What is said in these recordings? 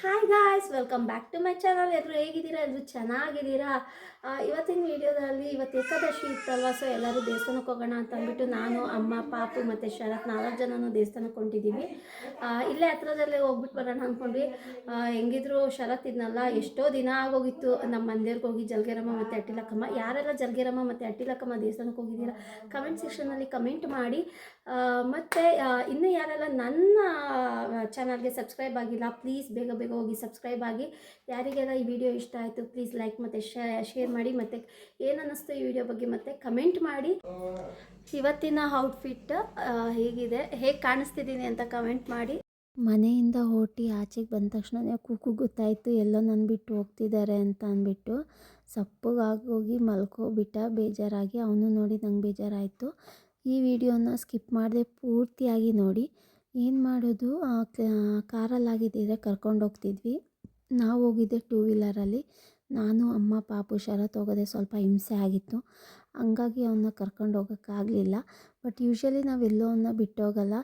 Hi guys welcome back to my channel ಎಲ್ಲರೂ ಹೇಗಿದ್ದೀರಾ? ಎಲ್ಲರೂ ಚೆನ್ನಾಗಿದ್ದೀರಾ? ಇವತ್ತಿನ ವೀಡಿಯೋದಲ್ಲಿ ಇವತ್ತು ಏಕಾದಶಿ ಇತ್ತಲ್ವ? ಸೊ ಎಲ್ಲರೂ ದೇವಸ್ಥಾನಕ್ಕೆ ಹೋಗೋಣ ಅಂತ ಅಂದ್ಬಿಟ್ಟು ನಾನು, ಅಮ್ಮ, ಪಾಪು ಮತ್ತು ಶರತ್ ನಾಲ್ಕು ಜನನೂ ದೇವಸ್ಥಾನಕ್ಕೆ ಹೊಂಟಿದ್ದೀವಿ. ಇಲ್ಲೇ ಹತ್ರದಲ್ಲೇ ಹೋಗ್ಬಿಟ್ಟು ಬರೋಣ ಅಂದ್ಕೊಂಡ್ವಿ. ಹೆಂಗಿದ್ರು ಶರತ್ ಇದ್ನಲ್ಲ, ಎಷ್ಟೋ ದಿನ ಆಗೋಗಿತ್ತು. ನಮ್ಮ ಮಂದಿರ್ಗೆ ಹೋಗಿ ಜಲ್ಗೇರಮ್ಮ ಮತ್ತು ಅಟ್ಟಿಲಕ್ಕಮ್ಮ. ಯಾರೆಲ್ಲ ಜಲ್ಗೆರಮ್ಮ ಮತ್ತು ಅಟ್ಟಿಲಕ್ಕಮ್ಮ ದೇವಸ್ಥಾನಕ್ಕೆ ಹೋಗಿದ್ದೀರಾ? ಕಮೆಂಟ್ ಸೆಕ್ಷನಲ್ಲಿ ಕಮೆಂಟ್ ಮಾಡಿ. ಮತ್ತು ಇನ್ನೂ ಯಾರೆಲ್ಲ ನನ್ನ ಚಾನಲ್ಗೆ ಸಬ್ಸ್ಕ್ರೈಬ್ ಆಗಿಲ್ಲ ಪ್ಲೀಸ್ ಬೇಗ ಬೇಗ ಹೋಗಿ ಸಬ್ಸ್ಕ್ರೈಬ್ ಆಗಿ. ಯಾರಿಗೆಲ್ಲ ಈ ವಿಡಿಯೋ ಇಷ್ಟ ಆಯಿತು ಪ್ಲೀಸ್ ಲೈಕ್ ಮತ್ತು ಶೇರ್ ಮಾಡಿ, ಮತ್ತು ಏನು ಅನ್ನಿಸ್ತು ಈ ವಿಡಿಯೋ ಬಗ್ಗೆ ಮತ್ತೆ ಕಮೆಂಟ್ ಮಾಡಿ. ಇವತ್ತಿನ ಔಟ್ಫಿಟ್ ಹೇಗಿದೆ, ಹೇಗೆ ಕಾಣಿಸ್ತಿದ್ದೀನಿ ಅಂತ ಕಮೆಂಟ್ ಮಾಡಿ. ಮನೆಯಿಂದ ಹೊರಟಿ ಆಚೆಗೆ ಬಂದ ತಕ್ಷಣ ಕೂಕು ಗೊತ್ತಾಯಿತು, ಎಲ್ಲೋ ನನ್ನ ಬಿಟ್ಟು ಹೋಗ್ತಿದ್ದಾರೆ ಅಂತ ಅಂದ್ಬಿಟ್ಟು ಸಪ್ಪಗಾಗೋಗಿ ಮಲ್ಕೋಬಿಟ್ಟ, ಬೇಜಾರಾಗಿ. ಅವನು ನೋಡಿ ನಂಗೆ ಬೇಜಾರಾಯಿತು. ಈ ವಿಡಿಯೋನ ಸ್ಕಿಪ್ ಮಾಡದೆ ಪೂರ್ತಿಯಾಗಿ ನೋಡಿ. ಏನು ಮಾಡೋದು? ಕಾರಲ್ಲಾಗಿದ್ದಿದ್ರೆ ಕರ್ಕೊಂಡು ಹೋಗ್ತಿದ್ವಿ. ನಾವು ಹೋಗಿದ್ದೆ ಟೂ ವೀಲರಲ್ಲಿ ನಾನು, ಅಮ್ಮ, ಪಾಪು, ಶರತ್ ಹೋಗೋದೆ ಸ್ವಲ್ಪ ಹಿಂಸೆ ಆಗಿತ್ತು. ಹಂಗಾಗಿ ಅವನ್ನ ಕರ್ಕೊಂಡು ಹೋಗೋಕ್ಕಾಗಲಿಲ್ಲ ಬಟ್ ಯೂಶ್ವಲಿ ನಾವೆಲ್ಲೋ ಅವನ್ನ ಬಿಟ್ಟೋಗಲ್ಲ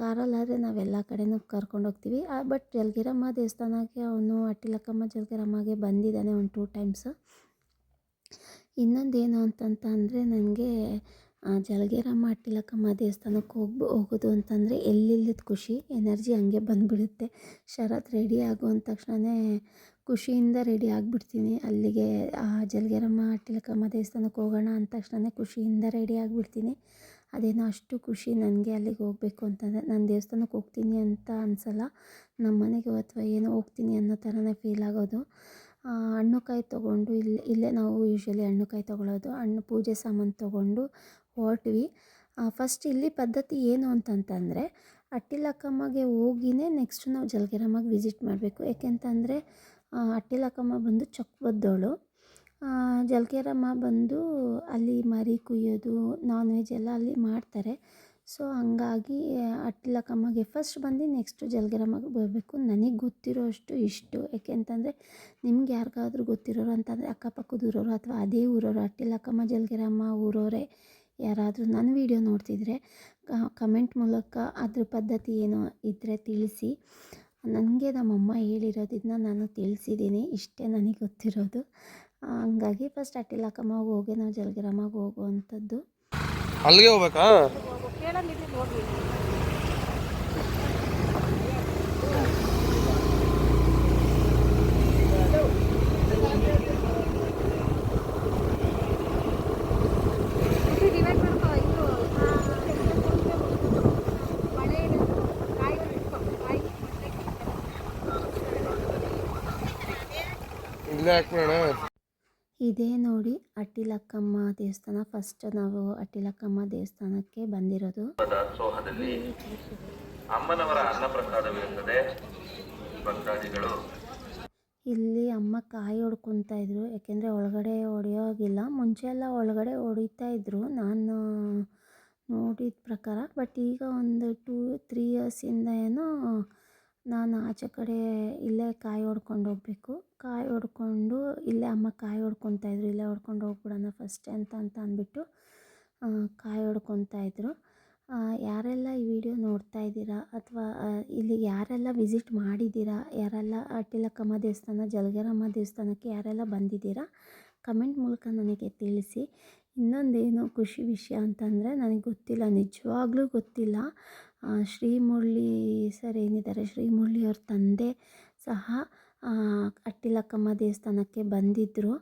ಕಾರಲ್ಲಾದರೆ ನಾವೆಲ್ಲ ಕಡೆನೂ ಕರ್ಕೊಂಡು ಹೋಗ್ತೀವಿ. ಬಟ್ ಜಲ್ಗಿರಮ್ಮ ದೇವಸ್ಥಾನಕ್ಕೆ ಅವನು ಅಟ್ಟಿಲಕ್ಕಮ್ಮ ಜಲ್ಗಿರಮ್ಮಗೆ ಬಂದಿದ್ದಾನೆ ಒಂದು ಟೂ ಟೈಮ್ಸ್ ಇನ್ನೊಂದೇನು ಅಂತಂತ ಅಂದರೆ ನನಗೆ ಜಲಗೇರಮ್ಮ ಅಟ್ಟಿಲಕ್ಕಮ್ಮ ದೇವಸ್ಥಾನಕ್ಕೆ ಹೋಗಿ ಹೋಗೋದು ಅಂತಂದರೆ ಎಲ್ಲಿಲ್ಲದ ಖುಷಿ, ಎನರ್ಜಿ ಹಂಗೆ ಬಂದುಬಿಡುತ್ತೆ. ಶರತ್ ರೆಡಿ ಆಗೋ ಅಂದ ತಕ್ಷಣವೇ ಖುಷಿಯಿಂದ ರೆಡಿ ಆಗಿಬಿಡ್ತೀನಿ. ಅಲ್ಲಿಗೆ ಆ ಜಲಗೇರಮ್ಮ ಅಟ್ಟಿಲಕ್ಕಮ್ಮ ದೇವಸ್ಥಾನಕ್ಕೆ ಹೋಗೋಣ ಅಂದ ತಕ್ಷಣವೇ ಖುಷಿಯಿಂದ ರೆಡಿ ಆಗಿಬಿಡ್ತೀನಿ. ಅದೇನೋ ಅಷ್ಟು ಖುಷಿ ನನಗೆ ಅಲ್ಲಿಗೆ ಹೋಗಬೇಕು ಅಂತಂದರೆ, ನಾನು ದೇವಸ್ಥಾನಕ್ಕೆ ಹೋಗ್ತೀನಿ ಅಂತ ಅನ್ಸಲ್ಲ. ನಮ್ಮ ಮನೆಗೆ ಅಥವಾ ಏನೋ ಹೋಗ್ತೀನಿ ಅನ್ನೋ ಥರನೇ ಫೀಲ್ ಆಗೋದು. ಹಣ್ಣುಕಾಯಿ ಹಣ್ಣು ಕಾಯಿ ತೊಗೊಂಡು ಇಲ್ಲಿ ಇಲ್ಲೇ ನಾವು ಯೂಶ್ವಲಿ ಹಣ್ಣುಕಾಯಿ ತೊಗೊಳೋದು. ಹಣ್ಣು ಪೂಜೆ ಸಾಮಾನು ತೊಗೊಂಡು ಹೊರಟ್ವಿ. ಫಸ್ಟ್ ಇಲ್ಲಿ ಪದ್ಧತಿ ಏನು ಅಂತಂತಂದರೆ ಅಟ್ಟಿಲಕ್ಕಮ್ಮಗೆ ಹೋಗಿನೇ ನೆಕ್ಸ್ಟ್ ನಾವು ಜಲಗೇರಮ್ಮಗೆ ವಿಸಿಟ್ ಮಾಡಬೇಕು. ಏಕೆಂತಂದರೆ ಅಟ್ಟಿಲಕ್ಕಮ್ಮ ಬಂದು ಚೊಕ್ಕಬದ್ದವಳು ಜಲಗೇರಮ್ಮ ಬಂದು ಅಲ್ಲಿ ಮರಿ ಕುಯ್ಯೋದು ನಾನ್ ವೆಜ್ ಎಲ್ಲ ಅಲ್ಲಿ ಮಾಡ್ತಾರೆ. ಸೊ ಹಂಗಾಗಿ ಅಟ್ಟಿಲಕ್ಕಮ್ಮಗೆ ಫಸ್ಟ್ ಬಂದು ನೆಕ್ಸ್ಟು ಜಲಗೇರಮ್ಮಗೆ ಬರಬೇಕು ನನಗೆ ಗೊತ್ತಿರೋ ಅಷ್ಟು ಇಷ್ಟು. ಯಾಕೆಂತಂದರೆ, ನಿಮ್ಗೆ ಯಾರಿಗಾದ್ರೂ ಗೊತ್ತಿರೋರು ಅಂತಂದರೆ, ಅಕ್ಕಪಕ್ಕದ ಊರವರು ಅಥವಾ ಅದೇ ಊರವರು ಅಟ್ಟಿಲಕ್ಕಮ್ಮ ಜಲಗೇರಮ್ಮ ಊರವರೇ ಯಾರಾದರೂ ನನ್ನ ವೀಡಿಯೋ ನೋಡ್ತಿದ್ರೆ ಕಮೆಂಟ್ ಮೂಲಕ ಅದ್ರ ಪದ್ಧತಿ ಏನು ಇದ್ದರೆ ತಿಳಿಸಿ. ನನಗೆ ನಮ್ಮಮ್ಮ ಹೇಳಿರೋದನ್ನ ನಾನು ತಿಳಿಸಿದ್ದೀನಿ, ಇಷ್ಟೇ ನನಗೆ ಗೊತ್ತಿರೋದು. ಹಂಗಾಗಿ ಫಸ್ಟ್ ಅಟ್ಟಿಲಕ್ಕಮ್ಮಗೆ ಹೋಗಿ ನಾವು ಜಲಗಿರಮ್ಮಗೆ ಹೋಗುವಂಥದ್ದು. ಅಲ್ಲಿಗೆ ಹೋಗ್ಬೇಕಾ? ಇದೇ ನೋಡಿ ಅಟ್ಟಿಲಕ್ಕಮ್ಮ ದೇವಸ್ಥಾನ. ಫಸ್ಟ್ ನಾವು ಅಟ್ಟಿಲಕ್ಕಮ್ಮ ದೇವಸ್ಥಾನಕ್ಕೆ ಬಂದಿರೋದು. ಅಮ್ಮನವರ ಅನ್ನಪ್ರಸಾದವಿರುತ್ತದೆ ಭಕ್ತಾದಿಗಳು ಇಲ್ಲಿ ಅಮ್ಮ ಕಾಯಿ ಹೊಡ್ಕೊತಾ ಇದ್ರು. ಯಾಕೆಂದರೆ ಒಳಗಡೆ ಹೊಡೆಯೋಗಿಲ್ಲ ಮುಂಚೆ ಎಲ್ಲ ಒಳಗಡೆ ಹೊಡಿತಾ ಇದ್ರು. ನಾನು ನೋಡಿದ ಪ್ರಕಾರ. ಬಟ್ ಈಗ ಒಂದು ಟೂ ತ್ರೀ ಇಯರ್ಸಿಂದ ಏನೋ ನಾನು ಆಚೆ ಕಡೆ ಇಲ್ಲೇ ಕಾಯಿ ಹೊಡ್ಕೊಂಡು ಹೋಗಬೇಕು. ಕಾಯಿ ಹೊಡ್ಕೊಂಡು ಇಲ್ಲೇ ಅಮ್ಮ ಕಾಯಿ ಒಡ್ಕೊತಾ ಇದ್ದರು ಇಲ್ಲೇ ಹೊಡ್ಕೊಂಡು ಹೋಗ್ಬಿಡೋಣ ಫಸ್ಟ್ ಅಂತ ಅಂತ ಅಂದ್ಬಿಟ್ಟು ಕಾಯಿ ಹೊಡ್ಕೊತಾಯಿದ್ರು ಆ, ಯಾರೆಲ್ಲ ಈ ವಿಡಿಯೋ ನೋಡ್ತಾ ಇದ್ದೀರಾ ಅಥವಾ ಇಲ್ಲಿ ಯಾರೆಲ್ಲ ವಿಸಿಟ್ ಮಾಡಿದ್ದೀರಾ ಯಾರೆಲ್ಲ ಅಟ್ಟಿಲಕ್ಕಮ್ಮ ದೇವಸ್ಥಾನ ಜಲಗೇರಮ್ಮ ದೇವಸ್ಥಾನಕ್ಕೆ ಯಾರೆಲ್ಲ ಬಂದಿದ್ದೀರಾ ಕಮೆಂಟ್ ಮೂಲಕ ನನಗೆ ತಿಳಿಸಿ. ಇನ್ನೊಂದೇನು ಖುಷಿ ವಿಷಯ ಅಂತಂದರೆ ನನಗೆ ಗೊತ್ತಿಲ್ಲ ನಿಜವಾಗ್ಲೂ ಗೊತ್ತಿಲ್ಲ. ಶ್ರೀಮುರಳಿ ಸರ್ ಏನಿದ್ದಾರೆ? ಶ್ರೀಮುರಳಿ ಅವ್ರ ತಂದೆ ಸಹ ಅಟ್ಟಿಲಕ್ಕಮ್ಮ ದೇವಸ್ಥಾನಕ್ಕೆ ಬಂದಿದ್ದರು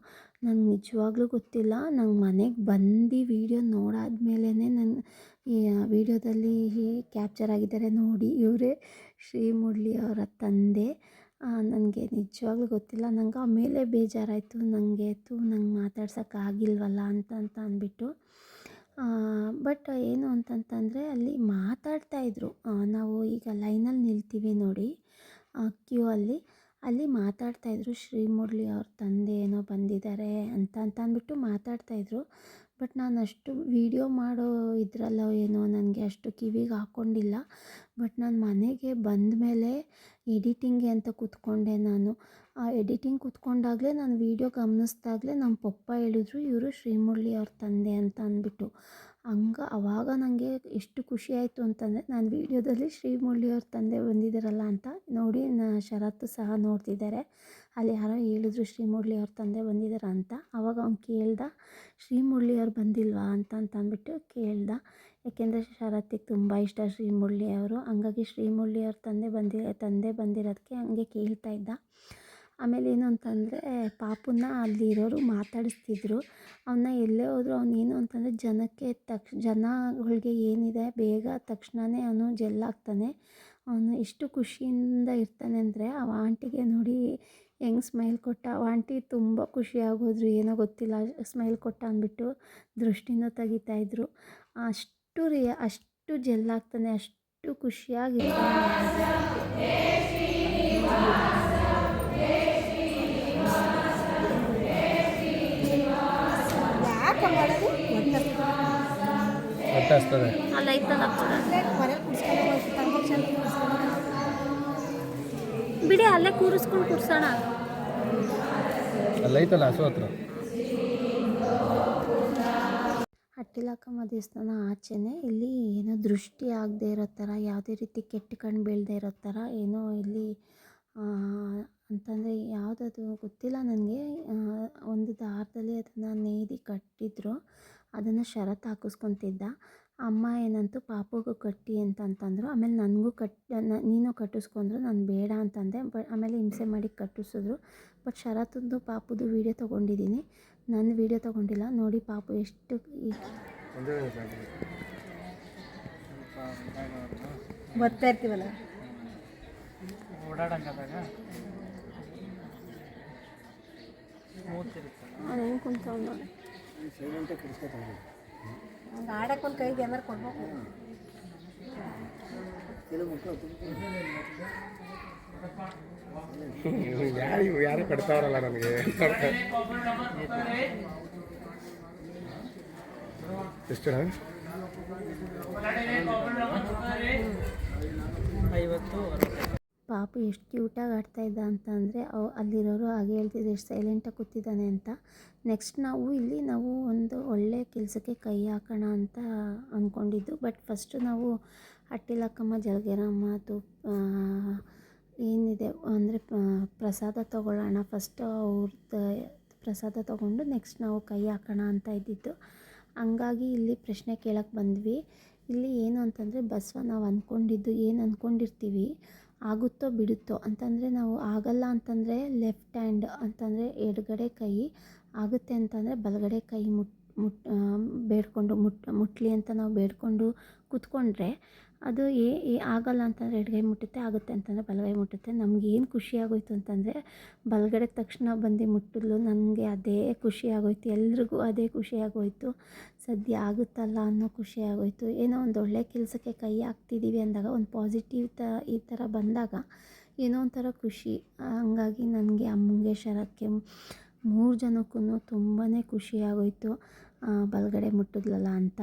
ನಂಗೆ ನಿಜವಾಗ್ಲೂ ಗೊತ್ತಿಲ್ಲ. ನಂಗೆ ಮನೆಗೆ ಬಂದು ವೀಡಿಯೋ ನೋಡಾದ್ಮೇಲೆ ನನ್ನ ಈ ವಿಡಿಯೋದಲ್ಲಿ ಕ್ಯಾಪ್ಚರ್ ಆಗಿದ್ದಾರೆ ನೋಡಿ. ಇವರೇ ಶ್ರೀಮುರಳಿ ಅವರ ತಂದೆ. ನನಗೆ ನಿಜವಾಗ್ಲೂ ಗೊತ್ತಿಲ್ಲ. ನಂಗೆ ಆಮೇಲೆ ಬೇಜಾರಾಯಿತು. ನನಗೆ ತು, ನಂಗೆ ಮಾತಾಡ್ಸೋಕ್ಕಾಗಿಲ್ವಲ್ಲ ಅಂತ ಅಂತ ಅಂದ್ಬಿಟ್ಟು. ಬಟ್ ಏನು ಅಂತಂತಂದರೆ ಅಲ್ಲಿ ಮಾತಾಡ್ತಾ ಇದ್ದರು ನಾವು ಈಗ ಲೈನಲ್ಲಿ ನಿಲ್ತೀವಿ ನೋಡಿ. ಕ್ಯೂ ಅಲ್ಲಿ. ಅಲ್ಲಿ ಮಾತಾಡ್ತಾ ಇದ್ರು. ಶ್ರೀಮುರಳಿ ಅವ್ರ ತಂದೆ ಏನೋ ಬಂದಿದ್ದಾರೆ ಅಂತ ಅಂತ ಅಂದ್ಬಿಟ್ಟು ಮಾತಾಡ್ತಾ ಇದ್ದರು ಬಟ್ ನಾನು ಅಷ್ಟು ವೀಡಿಯೋ ಮಾಡೋ ಇದ್ರಲ್ಲೋ ಏನೋ ನನಗೆ ಅಷ್ಟು ಕಿವಿಗೆ ಹಾಕ್ಕೊಂಡಿಲ್ಲ ಬಟ್ ನಾನು ಮನೆಗೆ ಬಂದ ಮೇಲೆ ಎಡಿಟಿಂಗ್ಗೆ ಅಂತ ಕೂತ್ಕೊಂಡೆ ನಾನು. ಆ ಎಡಿಟಿಂಗ್ ಕೂತ್ಕೊಂಡಾಗಲೇ ನಾನು ವೀಡಿಯೋ ಗಮನಿಸ್ದಾಗಲೇ ನಮ್ಮ ಪಪ್ಪ ಹೇಳಿದ್ರು, ಇವರು ಶ್ರೀಮುರಳಿ ಅವ್ರ ತಂದೆ ಅಂತ ಅಂದ್ಬಿಟ್ಟು. ಹಂಗೆ ಆವಾಗ ನನಗೆ ಎಷ್ಟು ಖುಷಿ ಆಯಿತು ಅಂತಂದರೆ, ನಾನು ವೀಡಿಯೋದಲ್ಲಿ ಶ್ರೀಮುರಳಿ ಅವ್ರ ತಂದೆ ಬಂದಿದ್ದಾರಲ್ಲ ಅಂತ ನೋಡಿ ನಾ ಶರತ್ತು ಸಹ ನೋಡ್ತಿದ್ದಾರೆ ಅಲ್ಲಿ ಯಾರೋ ಹೇಳಿದ್ರು ಶ್ರೀಮುರಳಿ ಅವ್ರ ತಂದೆ ಬಂದಿದ್ದಾರೆ ಅಂತ. ಆವಾಗ ಅವ್ನು ಕೇಳ್ದ, ಶ್ರೀಮುರಳಿ ಅವ್ರು ಬಂದಿಲ್ವಾ ಅಂತ ಅಂತ ಅಂದ್ಬಿಟ್ಟು ಕೇಳ್ದ. ಯಾಕೆಂದರೆ ಶರತ್ತಿಗೆ ತುಂಬ ಇಷ್ಟ ಶ್ರೀಮುರಳಿ ಅವರು. ಹಂಗಾಗಿ ಶ್ರೀಮುರಳಿ ಅವ್ರ ತಂದೆ ಬಂದಿ, ತಂದೆ ಬಂದಿರೋದಕ್ಕೆ ಹಂಗೆ ಕೇಳ್ತಾ ಇದ್ದ. ಆಮೇಲೆ ಏನು ಅಂತಂದರೆ ಪಾಪುನ ಅಲ್ಲಿರೋರು ಮಾತಾಡಿಸ್ತಿದ್ರು. ಅವನ್ನ ಎಲ್ಲೇ ಹೋದ್ರು ಅವನೇನು ಅಂತಂದರೆ ಜನಕ್ಕೆ ತಕ್ಷ, ಜನಗಳಿಗೆ ಏನಿದೆ ಬೇಗ ತಕ್ಷಣವೇ ಅವನು ಜೆಲ್ ಆಗ್ತಾನೆ. ಅವನು ಎಷ್ಟು ಖುಷಿಯಿಂದ ಇರ್ತಾನೆ ಅಂದರೆ ಆ ಆಂಟಿಗೆ ನೋಡಿ ಹೆಂಗೆ ಸ್ಮೈಲ್ ಕೊಟ್ಟ ಆ ಆಂಟಿ ತುಂಬ ಖುಷಿ ಆಗೋದ್ರು ಏನೋ ಗೊತ್ತಿಲ್ಲ, ಸ್ಮೈಲ್ ಕೊಟ್ಟ ಅಂದ್ಬಿಟ್ಟು ದೃಷ್ಟಿನೂ ತೆಗಿತಾಯಿದ್ರು ಅಷ್ಟು ರಿಯ, ಅಷ್ಟು ಜೆಲ್ ಆಗ್ತಾನೆ, ಅಷ್ಟು ಖುಷಿಯಾಗಿರ್ತಾನೆ. ಅಲ್ಲ ಐತಲ್ಲ ಫಂಕ್ಷನ್ ಬಿಡಿ ಅಲ್ಲೇ ಕೂರಿಸ್ಕೊಂಡು ಕೂರ್ಸೋಣ. ಅಲ್ಲೈತಲ್ಲ ಹಸು ಹತ್ರ? ಹಟ್ಟಿಲಕ್ಕಮ್ಮ ದೇವಸ್ಥಾನ ಆಚೆನೆ ಇಲ್ಲಿ ಏನೋ ದೃಷ್ಟಿ ಆಗದೆ ಇರೋ ಥರ ಯಾವುದೇ ರೀತಿ ಕೆಟ್ಟ ಕಣ್ಣು ಬೀಳದೆ ಇರೋ ಥರ ಏನೋ ಇಲ್ಲಿ ಅಂತಂದರೆ ಯಾವುದದು ಗೊತ್ತಿಲ್ಲ ನನಗೆ. ಒಂದು ದಾರದಲ್ಲಿ ಅದನ್ನು ನೇಯ್ದು ಕಟ್ಟಿದ್ರು. ಅದನ್ನು ಷರತ್ತು ಹಾಕಿಸ್ಕೊತಿದ್ದ. ಅಮ್ಮ ಏನಂತು ಪಾಪುಗೂ ಕಟ್ಟಿ ಅಂತಂತಂದರು. ಆಮೇಲೆ ನನಗೂ ಕಟ್ ನ- ನೀನು ಕಟ್ಟಿಸ್ಕೊಂಡ್ರು ನಾನು ಬೇಡ ಅಂತಂದೆ. ಬಟ್ ಆಮೇಲೆ ಹಿಂಸೆ ಮಾಡಿ ಕಟ್ಟಿಸಿದ್ರು. ಬಟ್ ಶರತ್ತಂದು ಪಾಪುದು ವೀಡಿಯೋ ತೊಗೊಂಡಿದ್ದೀನಿ. ನನ್ನ ವೀಡಿಯೋ ತೊಗೊಂಡಿಲ್ಲ. ನೋಡಿ ಪಾಪು ಎಷ್ಟು ಬರ್ತಾ ಇರ್ತೀವಲ್ಲ? ಅವ್ನು ಹೆಂಗೆ ನೋಡಿ. ಹಂಗೆ ಆಡಕ್ಕೆ ಒಂದು ಕೈಗೆ ಏನಾರು ಕೊಡ್ಬೇಕು. ಯಾರು ಯಾರು ಕಟ್ತಾವ್ರಲ್ಲ ನನಗೆ ಎಷ್ಟು ಪಾಪು ಎಷ್ಟು ಕ್ಯೂಟಾಗಿ ಆಡ್ತಾಯಿದ್ದ ಅಂತ ಅಂದರೆ ಅವು ಅಲ್ಲಿರೋರು ಹಾಗೆ ಹೇಳ್ತಿದ್ರು ಎಷ್ಟು ಸೈಲೆಂಟಾಗಿ ಕೂತಿದ್ದಾನೆ ಅಂತ. ನೆಕ್ಸ್ಟ್ ನಾವು ಇಲ್ಲಿ ನಾವು ಒಂದು ಒಳ್ಳೆಯ ಕೆಲಸಕ್ಕೆ ಕೈ ಹಾಕೋಣ ಅಂತ ಅಂದ್ಕೊಂಡಿದ್ದು ಬಟ್ ಫಸ್ಟು ನಾವು ಹಟ್ಟಿಲಕ್ಕಮ್ಮ ಜಲಗೇರಮ್ಮ ತುಪ್ಪ ಏನಿದೆ ಅಂದರೆ ಪ್ರಸಾದ ತೊಗೊಳ್ಳೋಣ. ಫಸ್ಟ್ ಅವ್ರದ್ದು ಪ್ರಸಾದ ತೊಗೊಂಡು ನೆಕ್ಸ್ಟ್ ನಾವು ಕೈ ಹಾಕೋಣ ಅಂತ ಇದ್ದಿದ್ದು. ಹಂಗಾಗಿ ಇಲ್ಲಿ ಪ್ರಶ್ನೆ ಕೇಳಕ್ಕೆ ಬಂದ್ವಿ. ಇಲ್ಲಿ ಏನು ಅಂತಂದರೆ, ಬಸವ, ನಾವು ಅಂದ್ಕೊಂಡಿದ್ದು ಏನು ಅಂದ್ಕೊಂಡಿರ್ತೀವಿ ಆಗುತ್ತೋ ಬಿಡುತ್ತೋ ಅಂತಂದರೆ ನಾವು ಆಗಲ್ಲ ಅಂತಂದರೆ ಲೆಫ್ಟ್ ಹ್ಯಾಂಡ್ ಅಂತಂದರೆ ಎಡಗಡೆ ಕೈ ಆಗುತ್ತೆ ಅಂತಂದರೆ ಬಲಗಡೆ ಕೈ ಮುಟ್ ಮುಟ್ ಬೇಡಿಕೊಂಡು ಮುಟ್ ಮುಟ್ಟಲಿ ಅಂತ ನಾವು ಬೇಡ್ಕೊಂಡು ಕೂತ್ಕೊಂಡ್ರೆ ಅದು ಏ ಏ, ಆಗಲ್ಲ ಅಂತಂದರೆ ಎಡಗೈ ಮುಟ್ಟುತ್ತೆ, ಆಗುತ್ತೆ ಅಂತಂದರೆ ಬಲಗೈ ಮುಟ್ಟುತ್ತೆ. ನಮ್ಗೆ ಏನು ಖುಷಿ ಆಗೋಯ್ತು ಅಂತಂದರೆ ಬಲಗಡೆ ತಕ್ಷಣ ಬಂದು ಮುಟ್ಟಿದ್ಲು ನನಗೆ ಅದೇ ಖುಷಿ ಆಗೋಯ್ತು, ಎಲ್ರಿಗೂ ಅದೇ ಖುಷಿ ಆಗೋಯ್ತು. ಸದ್ಯ ಆಗುತ್ತಲ್ಲ ಅನ್ನೋ ಖುಷಿ ಆಗೋಯ್ತು. ಏನೋ ಒಂದು ಒಳ್ಳೆ ಕೆಲಸಕ್ಕೆ ಕೈ ಹಾಕ್ತಿದ್ದೀವಿ ಅಂದಾಗ, ಒಂದು ಪಾಸಿಟಿವ್ ತ, ಈ ಥರ ಬಂದಾಗ ಏನೋ ಒಂಥರ ಖುಷಿ. ಹಂಗಾಗಿ ನನಗೆ ಅಮ್ಮಂಗೆ ಶರತ್ಗೆ ಮೂರು ಜನಕ್ಕೂ ತುಂಬಾ ಖುಷಿಯಾಗೋಯ್ತು ಬಲಗಡೆ ಮುಟ್ಟಿದ್ಲಲ್ಲ ಅಂತ.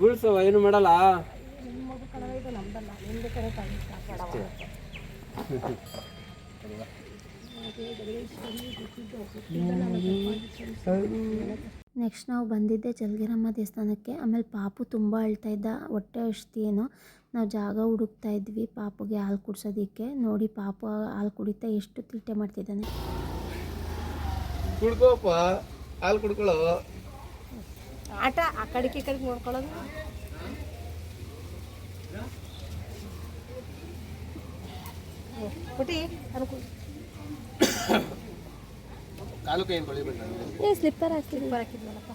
ಗುಳ್ಸವ ಏನು ಮಾಡಲ್ಲ? ನೆಕ್ಸ್ಟ್ ನಾವು ಬಂದಿದ್ದೆ ಜಲಗಿರಮ್ಮ ದೇವಸ್ಥಾನಕ್ಕೆ. ಆಮೇಲೆ ಪಾಪು ತುಂಬ ಅಳ್ತಾ ಇದ್ದ ಹೊಟ್ಟೆ ಔಷಧಿ ಏನೋ. ನಾವು ಜಾಗ ಹುಡುಕ್ತಾ ಇದ್ವಿ ಪಾಪುಗೆ ಹಾಲು ಕುಡ್ಸೋದಕ್ಕೆ. ನೋಡಿ ಪಾಪು ಹಾಲು ಕುಡಿತಾ ಎಷ್ಟು ತೀಟೆ ಮಾಡ್ತಿದ್ದಾನೆ. ಹಾಲು ಕುಡ್ಕೊಳ್ಳೋ. ಆಟ ಆ ಕಡೆಗೆ ಈ ಕಡೆಗೆ ನೋಡ್ಕೊಳ್ಳೋದು. ಪುಟಿ ಅನುಕೂಲ ಕಾಲು ಕೈಯಿಂದ ತೊಳಿಬೇಕ ಏ ಸ್ಲಿಪ್ಪರ್ ಹಾಕಿದ್ನಲ್ಲಪ್ಪ.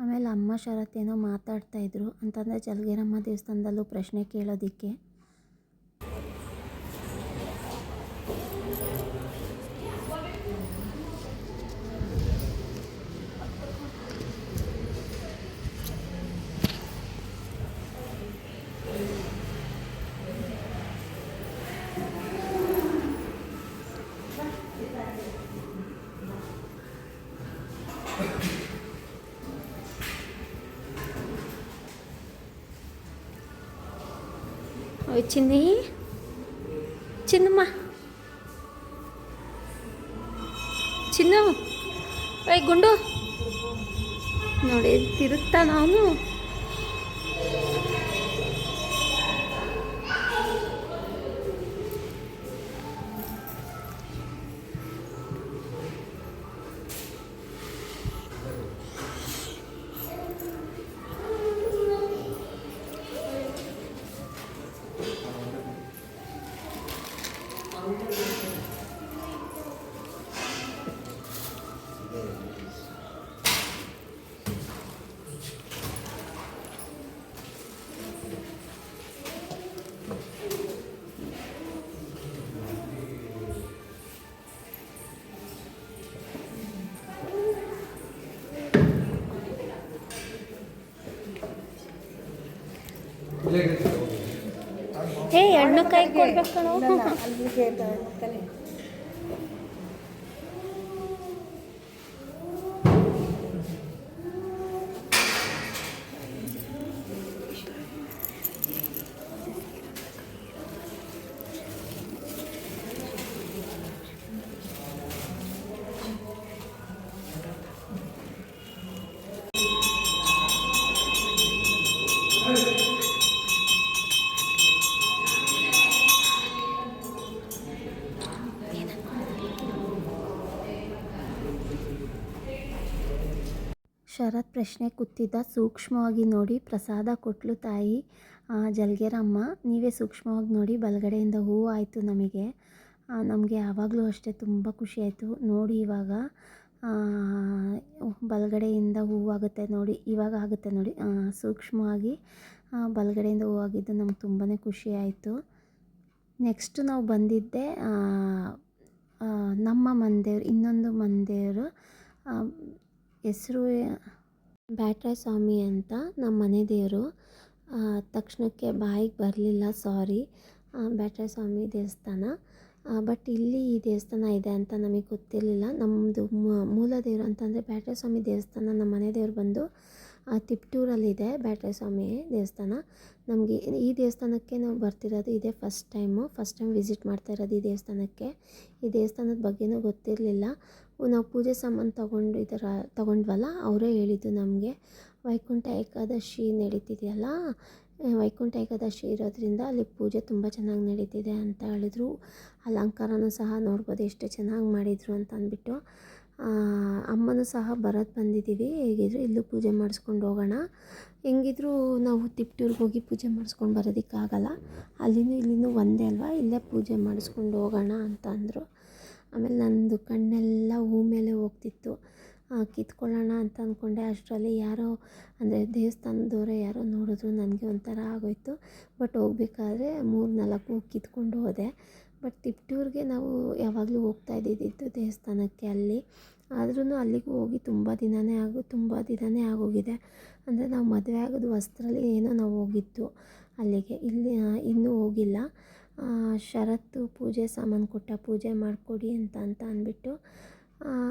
ಆಮೇಲೆ ಅಮ್ಮ ಶರತ್ ಏನೋ ಮಾತಾಡ್ತಾ ಇದ್ರು ಅಂತಂದರೆ ಜಲಗಿರಮ್ಮ ದೇವಸ್ಥಾನದಲ್ಲೂ ಪ್ರಶ್ನೆ ಕೇಳೋದಕ್ಕೆ. ఓయ్ చిన్ని చిన్నమ్మ చిన్ను ಏಯ್ ಗುಂಡು ನೋಡಿ ತಿರುಗ್ತಾ ಏ ಹಣ್ಣು ಕೈ ಕೊಡ್ಬೇಕು ಕಣೋ. ಅಲ್ಲಿಗೆ ಕಲೆ ಶರತ್ ಪ್ರಶ್ನೆ ಕೂತಿದ್ದ ಸೂಕ್ಷ್ಮವಾಗಿ ನೋಡಿ ಪ್ರಸಾದ ಕೊಟ್ಲು ತಾಯಿ ಜಲ್ಗೇರಮ್ಮ. ನೀವೇ ಸೂಕ್ಷ್ಮವಾಗಿ ನೋಡಿ ಬಲಗಡೆಯಿಂದ ಹೂವು ಆಯಿತು ನಮಗೆ. ನಮಗೆ ಯಾವಾಗಲೂ ಅಷ್ಟೇ ತುಂಬ ಖುಷಿ ಆಯಿತು. ನೋಡಿ ಇವಾಗ ಬಲಗಡೆಯಿಂದ ಹೂವಾಗುತ್ತೆ ನೋಡಿ, ಇವಾಗ ಆಗುತ್ತೆ ನೋಡಿ. ಸೂಕ್ಷ್ಮವಾಗಿ ಬಲಗಡೆಯಿಂದ ಹೂವಾಗಿದ್ದು ನಮ್ಗೆ ತುಂಬಾ ಖುಷಿ ಆಯಿತು. ನೆಕ್ಸ್ಟ್ ನಾವು ಬಂದಿದ್ದೆ ನಮ್ಮ ಮನೆದೇವ್ರು, ಇನ್ನೊಂದು ಮಂದೆಯವರು ಹೆಸರು ಬ್ಯಾಟ್ರಾಯ ಸ್ವಾಮಿ ಅಂತ ನಮ್ಮ ಮನೆ ದೇವರು. ತಕ್ಷಣಕ್ಕೆ ಬಾಯಿಗೆ ಬರಲಿಲ್ಲ, ಸಾರಿ. ಬ್ಯಾಟ್ರಾಯ ಸ್ವಾಮಿ ದೇವಸ್ಥಾನ. ಬಟ್ ಇಲ್ಲಿ ಈ ದೇವಸ್ಥಾನ ಇದೆ ಅಂತ ನಮಗೆ ಗೊತ್ತಿರಲಿಲ್ಲ. ನಮ್ಮದು ಮೂಲ ದೇವರು ಅಂತಂದರೆ ಬ್ಯಾಟ್ರಾಯ ಸ್ವಾಮಿ ದೇವಸ್ಥಾನ ನಮ್ಮ ಮನೆ ದೇವ್ರು ಬಂದು ತಿಪ್ಟೂರಲ್ಲಿದೆ ಬ್ಯಾಟ್ರೆ ಸ್ವಾಮಿ ದೇವಸ್ಥಾನ. ನಮಗೆ ಈ ದೇವಸ್ಥಾನಕ್ಕೆ ನಾವು ಬರ್ತಿರೋದು ಇದೇ first time first time visit ಮಾಡ್ತಾ ಇರೋದು ಈ ದೇವಸ್ಥಾನಕ್ಕೆ. ಈ ದೇವಸ್ಥಾನದ ಬಗ್ಗೆನೂ ಗೊತ್ತಿರಲಿಲ್ಲ. ನಾವು ಪೂಜೆ ಸಾಮಾನು ತೊಗೊಂಡು ಈ ಥರ ತೊಗೊಂಡ್ವಲ್ಲ, ಅವರೇ ಹೇಳಿದ್ದು ನಮಗೆ. ವೈಕುಂಠ ಏಕಾದಶಿ ನಡೀತಿದೆಯಲ್ಲ? ವೈಕುಂಠ ಏಕಾದಶಿ ಇರೋದ್ರಿಂದ ಅಲ್ಲಿ ಪೂಜೆ ತುಂಬ ಚೆನ್ನಾಗಿ ನಡೀತಿದೆ ಅಂತ ಹೇಳಿದ್ರು. ಅಲಂಕಾರನೂ ಸಹ ನೋಡ್ಬೋದು, ಎಷ್ಟು ಚೆನ್ನಾಗಿ ಮಾಡಿದರು ಅಂತ ಅಂದ್ಬಿಟ್ಟು. ಅಮ್ಮನೂ ಸಹ ಬರೋದು ಬಂದಿದ್ದೀವಿ. ಹೇಗಿದ್ರು ಇಲ್ಲೂ ಪೂಜೆ ಮಾಡಿಸ್ಕೊಂಡು ಹೋಗೋಣ. ಹೆಂಗಿದ್ರೂ ನಾವು ತಿಪ್ಟೂರ್ಗೆ ಹೋಗಿ ಪೂಜೆ ಮಾಡಿಸ್ಕೊಂಡು ಬರೋದಕ್ಕಾಗಲ್ಲ. ಅಲ್ಲಿನೂ ಇಲ್ಲಿನೂ ಒಂದೇ ಅಲ್ವಾ? ಇಲ್ಲೇ ಪೂಜೆ ಮಾಡಿಸ್ಕೊಂಡು ಹೋಗೋಣ ಅಂತ ಅಂದರು. ಆಮೇಲೆ ನಂದು ಕಣ್ಣೆಲ್ಲ ಹೂ ಮೇಲೆ ಹೋಗ್ತಿತ್ತು. ಕಿತ್ಕೊಳ್ಳೋಣ ಅಂತ ಅಂದ್ಕೊಂಡೆ ಅಷ್ಟರಲ್ಲಿ ಯಾರೋ, ಅಂದರೆ ದೇವಸ್ಥಾನದವರೇ ಯಾರೋ ನೋಡಿದ್ರು. ನನಗೆ ಒಂಥರ ಆಗೋಯ್ತು. ಬಟ್ ಹೋಗ್ಬೇಕಾದ್ರೆ ಮೂರು ನಾಲ್ಕು ಕಿತ್ಕೊಂಡು ಹೋದೆ. ಬಟ್ ತಿಪಟೂರಿಗೆ ನಾವು ಯಾವಾಗಲೂ ಹೋಗ್ತಾ ಇದ್ದಿದ್ದು ದೇವಸ್ಥಾನಕ್ಕೆ ಅಲ್ಲಿ. ಆದ್ರೂ ಅಲ್ಲಿಗೂ ಹೋಗಿ ತುಂಬ ದಿನವೇ ಆಗು, ತುಂಬ ದಿನವೇ ಆಗೋಗಿದೆ. ಅಂದರೆ ನಾವು ಮದುವೆ ಆಗೋದು ವಸ್ತ್ರಲ್ಲಿ ಏನೋ ನಾವು ಹೋಗಿದ್ದು ಅಲ್ಲಿಗೆ. ಇಲ್ಲಿ ಇನ್ನೂ ಹೋಗಿಲ್ಲ. ಶರತ್ತು ಪೂಜೆ, ಸಾಮಾನು ಕೊಟ್ಟ ಪೂಜೆ ಮಾಡಿಕೊಡಿ ಅಂತ ಅಂತ ಅಂದ್ಬಿಟ್ಟು.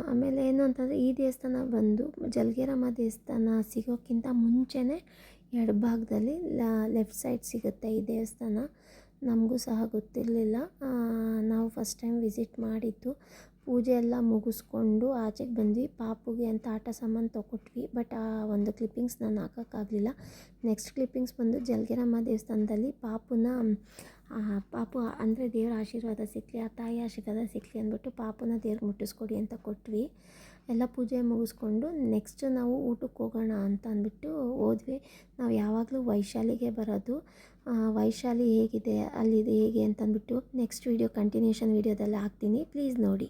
ಆಮೇಲೆ ಏನು ಅಂತಂದರೆ ಈ ದೇವಸ್ಥಾನ ಬಂದು ಜಲ್ಗೆರಮ್ಮ ದೇವಸ್ಥಾನ ಸಿಗೋಕ್ಕಿಂತ ಮುಂಚೆನೇ ಎಡಭಾಗದಲ್ಲಿ ಲೆಫ್ಟ್ ಸೈಡ್ ಸಿಗುತ್ತೆ ಈ ದೇವಸ್ಥಾನ. ನಮಗೂ ಸಹ ಗೊತ್ತಿರಲಿಲ್ಲ. ನಾವು ಫಸ್ಟ್ ಟೈಮ್ ವಿಸಿಟ್ ಮಾಡಿದ್ದು. ಪೂಜೆ ಎಲ್ಲ ಮುಗಿಸ್ಕೊಂಡು ಆಚೆಗೆ ಬಂದ್ವಿ. ಪಾಪುಗೆ ಅಂತ ಆಟ ಸಾಮಾನು ತೊಗೊಟ್ವಿ ಬಟ್ ಆ ಒಂದು ಕ್ಲಿಪ್ಪಿಂಗ್ಸ್ ನಾನು ಹಾಕೋಕ್ಕಾಗಲಿಲ್ಲ. ನೆಕ್ಸ್ಟ್ ಕ್ಲಿಪ್ಪಿಂಗ್ಸ್ ಬಂದು ಜಲ್ಗೇರಮ್ಮ ದೇವಸ್ಥಾನದಲ್ಲಿ. ಪಾಪುನ ಪಾಪು ಅಂದರೆ ದೇವರ ಆಶೀರ್ವಾದ ಸಿಕ್ಕಲಿ, ಆ ತಾಯಿ ಆಶೀರ್ವಾದ ಸಿಕ್ಕಲಿ ಅಂದ್ಬಿಟ್ಟು ಪಾಪುನ ದೇವ್ರಿಗೆ ಮುಟ್ಟಿಸ್ಕೊಡಿ ಅಂತ ಕೊಟ್ವಿ. ಎಲ್ಲ ಪೂಜೆ ಮುಗಿಸ್ಕೊಂಡು ನೆಕ್ಸ್ಟ್ ನಾವು ಊಟಕ್ಕೆ ಹೋಗೋಣ ಅಂತ ಅಂದ್ಬಿಟ್ಟು ಹೋದ್ವಿ. ನಾವು ಯಾವಾಗಲೂ ವೈಶಾಲಿಗೆ ಬರೋದು. ವೈಶಾಲಿ ಹೇಗಿದೆ, ಅಲ್ಲಿದೆ ಹೇಗೆ ಅಂತ ಅಂದ್ಬಿಟ್ಟು ನೆಕ್ಸ್ಟ್ ವೀಡಿಯೋ ಕಂಟಿನ್ಯೂಷನ್ ವೀಡಿಯೋದಲ್ಲಿ ಹಾಕ್ತೀನಿ. ಪ್ಲೀಸ್ ನೋಡಿ.